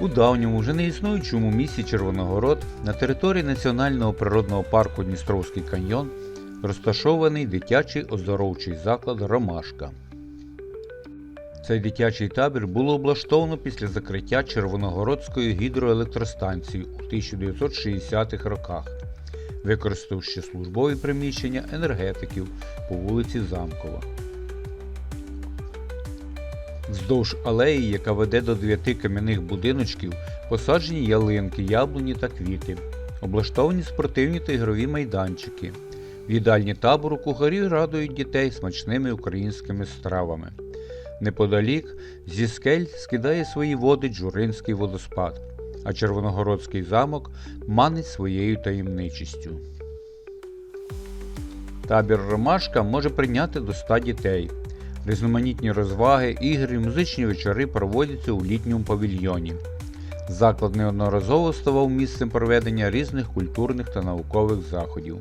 У давньому, вже не існуючому місті Червоногород на території Національного природного парку Дністровський каньйон розташований дитячий оздоровчий заклад Ромашка. Цей дитячий табір було облаштовано після закриття Червоногородської гідроелектростанції у 1960-х роках, використавши службові приміщення енергетиків по вулиці Замкова. Вздовж алеї, яка веде до дев'яти кам'яних будиночків, посаджені ялинки, яблуні та квіти, облаштовані спортивні та ігрові майданчики. В їдальні табору кухарі радують дітей смачними українськими стравами. Неподалік зі скель скидає свої води Джуринський водоспад, а Червоногородський замок манить своєю таємничістю. Табір Ромашка може прийняти до 100 дітей. Різноманітні розваги, ігри, музичні вечори проводяться у літньому павільйоні. Заклад неодноразово ставав місцем проведення різних культурних та наукових заходів.